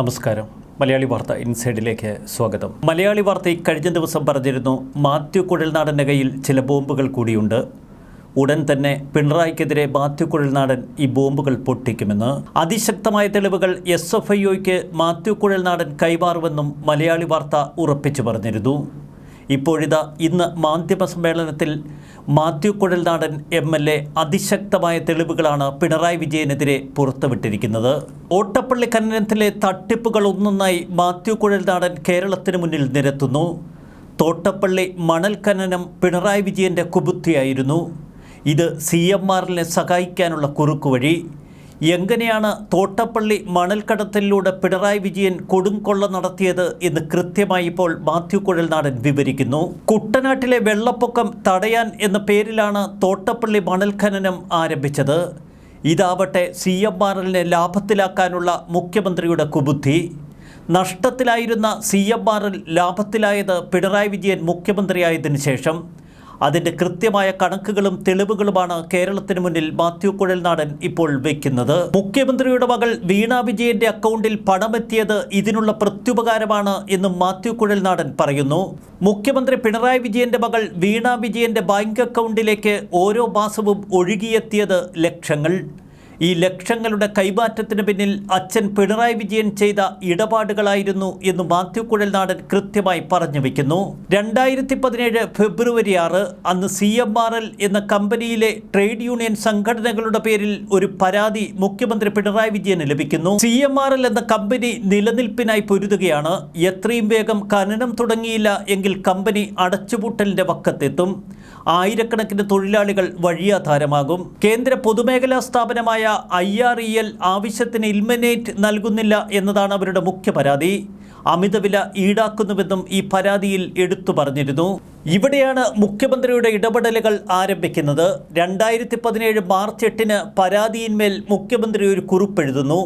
നമസ്കാരം. മലയാളി വാർത്ത ഇൻസൈഡിലേക്ക് സ്വാഗതം. മലയാളി വാർത്ത കഴിഞ്ഞ ദിവസം പറഞ്ഞിരുന്നു മാത്യു കുഴൽനാടന്റെ കയ്യിൽ ചില ബോംബുകൾ കൂടിയുണ്ട്. ഉടൻ തന്നെ പിണറായിക്കെതിരെ മാത്യു കുഴൽനാടൻ ഈ ബോംബുകൾ പൊട്ടിക്കുമെന്ന്. അതിശക്തമായ തെളിവുകൾ എസ് എഫ് ഐ ഒയ്ക്ക് മാത്യു കുഴൽനാടൻ കൈമാറുമെന്നും മലയാളി വാർത്ത ഉറപ്പിച്ചു പറഞ്ഞിരുന്നു. ഇപ്പോഴിതാ ഇന്ന് മാധ്യമ സമ്മേളനത്തിൽ Mathew Kuzhalnadan M L A അതിശക്തമായ തെളിവുകളാണ് പിണറായി വിജയനെതിരെ പുറത്തുവിട്ടിരിക്കുന്നത്. ഓട്ടപ്പള്ളി ഖനനത്തിലെ തട്ടിപ്പുകൾ ഒന്നൊന്നായി മാത്യു കുഴൽനാടൻ കേരളത്തിന് മുന്നിൽ നിരത്തുന്നു. തോട്ടപ്പള്ളി മണൽ ഖനനം പിണറായി വിജയന്റെ കുബുദ്ധിയായിരുന്നു. ഇത് സി എം ആറിനെ സഹായിക്കാനുള്ള കുറുക്കുവഴി. എങ്ങനെയാണ് തോട്ടപ്പള്ളി മണൽക്കടത്തലിലൂടെ പിണറായി വിജയൻ കൊടുംകൊള്ള നടത്തിയത് എന്ന് കൃത്യമായി ഇപ്പോൾ മാത്യു കുഴൽനാടൻ വിവരിക്കുന്നു. കുട്ടനാട്ടിലെ വെള്ളപ്പൊക്കം തടയാൻ എന്ന പേരിലാണ് തോട്ടപ്പള്ളി മണൽ ഖനനം ആരംഭിച്ചത്. ഇതാവട്ടെ സി എം ലാഭത്തിലാക്കാനുള്ള മുഖ്യമന്ത്രിയുടെ കുബുദ്ധി. നഷ്ടത്തിലായിരുന്ന സി എം ആർ എൽ ലാഭത്തിലായത് പിണറായി വിജയൻ മുഖ്യമന്ത്രിയായതിനു ശേഷം. അതിന്റെ കൃത്യമായ കണക്കുകളും തെളിവുകളുമാണ് കേരളത്തിന് മുന്നിൽ മാത്യു കുഴൽനാടൻ ഇപ്പോൾ വയ്ക്കുന്നത് മുഖ്യമന്ത്രിയുടെ മകൾ വീണ വിജയന്റെ അക്കൗണ്ടിൽ പണമെത്തിയത് ഇതിനുള്ള പ്രത്യുപകാരമാണ് എന്നും മാത്യു കുഴൽനാടൻ പറയുന്നു. മുഖ്യമന്ത്രി പിണറായി വിജയന്റെ മകൾ വീണ വിജയന്റെ ബാങ്ക് അക്കൗണ്ടിലേക്ക് ഓരോ മാസവും ഒഴുകിയെത്തിയത് ലക്ഷങ്ങൾ. ഈ ലക്ഷങ്ങളുടെ കൈമാറ്റത്തിന് പിന്നിൽ അച്ഛൻ പിണറായി വിജയൻ ചെയ്ത ഇടപാടുകളായിരുന്നു എന്ന് മാത്യു കുഴൽനാടൻ കൃത്യമായി പറഞ്ഞു വയ്ക്കുന്നു രണ്ടായിരത്തി പതിനേഴ് ഫെബ്രുവരി ആറ് അന്ന് സി എന്ന കമ്പനിയിലെ ട്രേഡ് യൂണിയൻ സംഘടനകളുടെ പേരിൽ ഒരു പരാതി മുഖ്യമന്ത്രി പിണറായി വിജയന് ലഭിക്കുന്നു. സി എന്ന കമ്പനി നിലനിൽപ്പിനായി പൊരുതുകയാണ്. എത്രയും വേഗം ഖനനം തുടങ്ങിയില്ല എങ്കിൽ കമ്പനി അടച്ചുപൂട്ടലിന്റെ വക്കത്തെത്തും. ആയിരക്കണക്കിന് തൊഴിലാളികൾ വഴിയാധാരമാകും. കേന്ദ്ര പൊതുമേഖലാ സ്ഥാപനമായ ഐ ആർ ഇ എൽ ആവശ്യത്തിന് ഇൽമിനേറ്റ് നൽകുന്നില്ല എന്നതാണ് അവരുടെ മുഖ്യ പരാതി. അമിതവില ഈടാക്കുന്നുവെന്നും ഈ പരാതിയിൽ എടുത്തു പറഞ്ഞിരുന്നു. ഇവിടെയാണ് മുഖ്യമന്ത്രിയുടെ ഇടപെടലുകൾ ആരംഭിക്കുന്നത്. രണ്ടായിരത്തി പതിനേഴ് മാർച്ച് എട്ടിന് പരാതിയിന്മേൽ മുഖ്യമന്ത്രി ഒരു കുറിപ്പെഴുതുന്നു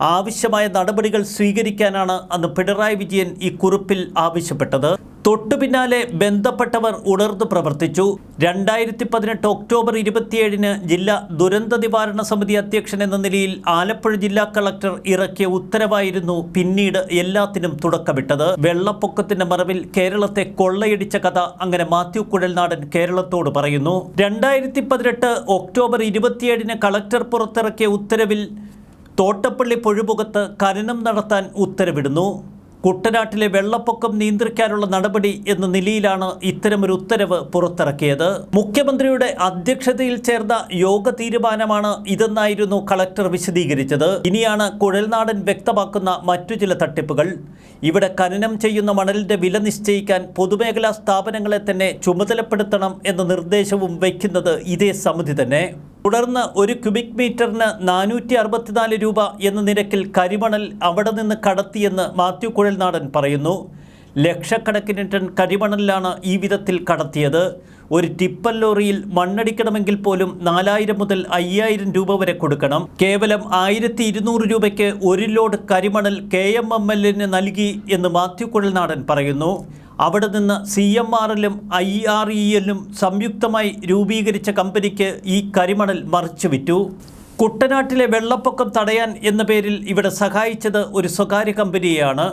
ആവശ്യമായ നടപടികൾ സ്വീകരിക്കാനാണ് അന്ന് പിണറായി വിജയൻ ഈ കുറിപ്പിൽ ആവശ്യപ്പെട്ടത്. തൊട്ടു പിന്നാലെ ബന്ധപ്പെട്ടവർ ഉണർന്നു പ്രവർത്തിച്ചു. രണ്ടായിരത്തി പതിനെട്ട് ഒക്ടോബർ ഇരുപത്തിയേഴിന് ജില്ലാ ദുരന്ത നിവാരണ സമിതി അധ്യക്ഷൻ എന്ന നിലയിൽ ആലപ്പുഴ ജില്ലാ കളക്ടർ ഇറക്കിയ ഉത്തരവായിരുന്നു പിന്നീട് എല്ലാത്തിനും തുടക്കമിട്ടത്. വെള്ളപ്പൊക്കത്തിന്റെ മറവിൽ കേരളത്തെ കൊള്ളയടിച്ച കഥ അങ്ങനെ മാത്യു കുഴൽനാടൻ കേരളത്തോട് പറയുന്നു. രണ്ടായിരത്തി പതിനെട്ട് ഒക്ടോബർ ഇരുപത്തിയേഴിന് കളക്ടർ പുറത്തിറക്കിയ ഉത്തരവിൽ തോട്ടപ്പള്ളി പൊഴുമുഖത്ത് ഖനനം നടത്താൻ ഉത്തരവിടുന്നു. കുട്ടനാട്ടിലെ വെള്ളപ്പൊക്കം നിയന്ത്രിക്കാനുള്ള നടപടി എന്ന നിലയിലാണ് ഇത്തരമൊരു ഉത്തരവ് പുറത്തിറക്കിയത്. മുഖ്യമന്ത്രിയുടെ അധ്യക്ഷതയിൽ ചേർന്ന യോഗ തീരുമാനമാണ് ഇതെന്നായിരുന്നു കളക്ടർ വിശദീകരിച്ചത്. ഇനിയാണ് കുഴൽനാടൻ വ്യക്തമാക്കുന്ന മറ്റു ചില തട്ടിപ്പുകൾ. ഇവിടെ ഖനനം ചെയ്യുന്ന മണലിന്റെ വില നിശ്ചയിക്കാൻ പൊതുമേഖലാ സ്ഥാപനങ്ങളെ തന്നെ ചുമതലപ്പെടുത്തണം എന്ന നിർദ്ദേശവും വയ്ക്കുന്നത് ഇതേ സമിതി തന്നെ. തുടർന്ന് ഒരു ക്യൂബിക് മീറ്ററിന് നാനൂറ്റി അറുപത്തിനാല് രൂപ എന്ന നിരക്കിൽ കരിമണൽ അവിടെ നിന്ന് കടത്തിയെന്ന് മാത്യു കുഴൽനാടൻ പറയുന്നു. ലക്ഷക്കണക്കിന് ടൺ കരിമണലിലാണ് ഈ വിധത്തിൽ കടത്തിയത്. ഒരു ടിപ്പർ ലോറിയിൽ മണ്ണടിക്കണമെങ്കിൽ പോലും നാലായിരം മുതൽ അയ്യായിരം രൂപ വരെ കൊടുക്കണം. കേവലം ആയിരത്തി ഇരുന്നൂറ് രൂപയ്ക്ക് ഒരു ലോഡ് കരിമണൽ കെ എം എം എല്ലിന് നൽകി എന്ന് മാത്യു കുഴൽനാടൻ പറയുന്നു. അവിടെ നിന്ന് സി എം ആർ എല്ലും ഐ ആർ ഇ എല്ലും സംയുക്തമായി രൂപീകരിച്ച കമ്പനിക്ക് ഈ കരിമണൽ മറിച്ചു വിറ്റു. കുട്ടനാട്ടിലെ വെള്ളപ്പൊക്കം തടയാൻ എന്ന പേരിൽ ഇവിടെ സഹായിച്ചത് ഒരു സ്വകാര്യ കമ്പനിയെയാണ്.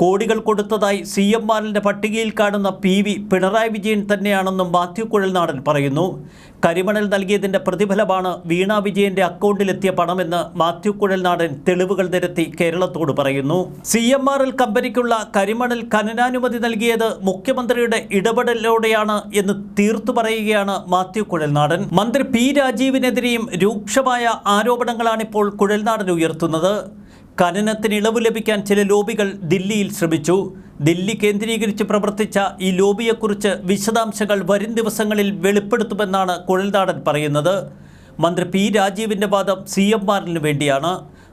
കോടികൾ കൊടുത്തതായി സി എം മാറിന്റെ പട്ടികയിൽ കാണുന്ന പി വി പിണറായി വിജയൻ തന്നെയാണെന്നും മാത്യു കുഴൽനാടൻ പറയുന്നു. കരിമണൽ നൽകിയതിന്റെ പ്രതിഫലമാണ് വീണ വിജയന്റെ അക്കൗണ്ടിലെത്തിയ പണമെന്ന് മാത്യു കുഴൽനാടൻ തെളിവുകൾ നിരത്തി കേരളത്തോട് പറയുന്നു. സി എം ആർ എൽ കമ്പനിക്കുള്ള കരിമണൽ ഖനനാനുമതി നൽകിയത് മുഖ്യമന്ത്രിയുടെ ഇടപെടലോടെയാണ് എന്ന് തീർത്തു പറയുകയാണ് മാത്യു കുഴൽനാടൻ. മന്ത്രി പി രാജീവിനെതിരെയും രൂക്ഷമായ ആരോപണങ്ങളാണിപ്പോൾ കുഴൽനാടൻ ഉയർത്തുന്നത്. ഖനനത്തിന് ഇളവ് ലഭിക്കാൻ ചില ലോബികൾ ദില്ലിയിൽ ശ്രമിച്ചു. ദില്ലി കേന്ദ്രീകരിച്ച് പ്രവർത്തിച്ച ഈ ലോബിയെക്കുറിച്ച് വിശദാംശങ്ങൾ വരും ദിവസങ്ങളിൽ വെളിപ്പെടുത്തുമെന്നാണ് കുഴൽനാടൻ പറയുന്നത്. മന്ത്രി പി രാജീവിന്റെ വാദം സി വേണ്ടിയാണ്.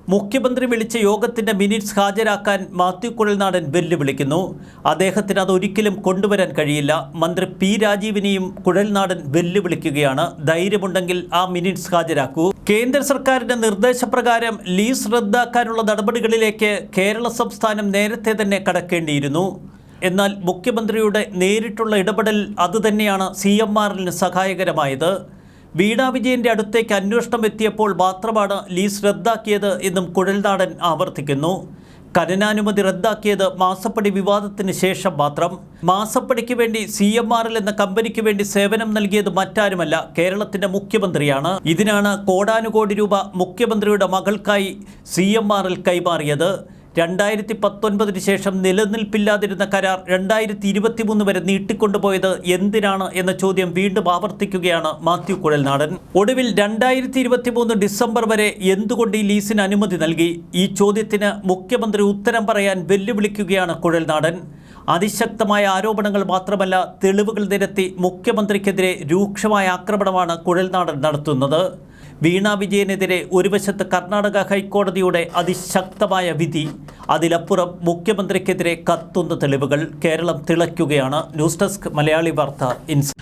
മുഖ്യമന്ത്രി വിളിച്ച യോഗത്തിന്റെ മിനിറ്റ്സ് ഹാജരാക്കാൻ മാത്യു കുഴൽനാടൻ വെല്ലുവിളിക്കുന്നു. അദ്ദേഹത്തിന് അതൊരിക്കലും കൊണ്ടുവരാൻ കഴിയില്ല. മന്ത്രി പി രാജീവിനെയും കുഴൽനാടൻ വെല്ലുവിളിക്കുകയാണ്. ധൈര്യമുണ്ടെങ്കിൽ ആ മിനിറ്റ്സ് ഹാജരാക്കൂ. കേന്ദ്ര സർക്കാരിന്റെ നിർദ്ദേശപ്രകാരം ലീസ് റദ്ദാക്കാനുള്ള നടപടികളിലേക്ക് കേരള സംസ്ഥാനം നേരത്തെ തന്നെ കടക്കേണ്ടിയിരുന്നു. എന്നാൽ മുഖ്യമന്ത്രിയുടെ നേരിട്ടുള്ള ഇടപെടൽ അതുതന്നെയാണ് സി എം ആറിന് സഹായകരമായത്. വീണ വിജയന്റെ അടുത്തേക്ക് അന്വേഷണം എത്തിയപ്പോൾ മാത്രമാണ് ലീസ് റദ്ദാക്കിയത് എന്നും കുഴൽനാടൻ ആവർത്തിക്കുന്നു. ഖനനാനുമതി റദ്ദാക്കിയത് മാസപ്പടി വിവാദത്തിന് ശേഷം മാത്രം. മാസപ്പടിക്ക് വേണ്ടി സി എം ആർ എൽ എന്ന കമ്പനിക്ക് വേണ്ടി സേവനം നൽകിയത് മറ്റാരുമല്ല കേരളത്തിന്റെ മുഖ്യമന്ത്രിയാണ്. ഇതിനാണ് കോടാനുകോടി രൂപ മുഖ്യമന്ത്രിയുടെ മകൾക്കായി സി എം ആർ എൽ കൈമാറിയത്. രണ്ടായിരത്തി പത്തൊൻപതിന് ശേഷം നിലനിൽപ്പില്ലാതിരുന്ന കരാർ രണ്ടായിരത്തി ഇരുപത്തി മൂന്ന് വരെ നീട്ടിക്കൊണ്ടുപോയത് എന്തിനാണ് എന്ന ചോദ്യം വീണ്ടും ആവർത്തിക്കുകയാണ് മാത്യു കുഴൽനാടൻ. ഒടുവിൽ രണ്ടായിരത്തി ഇരുപത്തി മൂന്ന് ഡിസംബർ വരെ എന്തുകൊണ്ട് ഈ ലീസിന് അനുമതി നൽകി? ഈ ചോദ്യത്തിന് മുഖ്യമന്ത്രി ഉത്തരം പറയാൻ വെല്ലുവിളിക്കുകയാണ് കുഴൽനാടൻ. അതിശക്തമായ ആരോപണങ്ങൾ മാത്രമല്ല തെളിവുകൾ നിരത്തി മുഖ്യമന്ത്രിക്കെതിരെ രൂക്ഷമായ ആക്രമണമാണ് കുഴൽനാടൻ നടത്തുന്നത്. വീണ വിജയനെതിരെ ഒരു വശത്ത് കർണാടക ഹൈക്കോടതിയുടെ അതിശക്തമായ വിധി അതിലപ്പുറം മുഖ്യമന്ത്രിക്കെതിരെ കത്തുന്ന തെളിവുകൾ കേരളം തിളയ്ക്കുകയാണ്. ന്യൂസ് ഡെസ്ക് മലയാളി വാർത്ത ഇൻസ്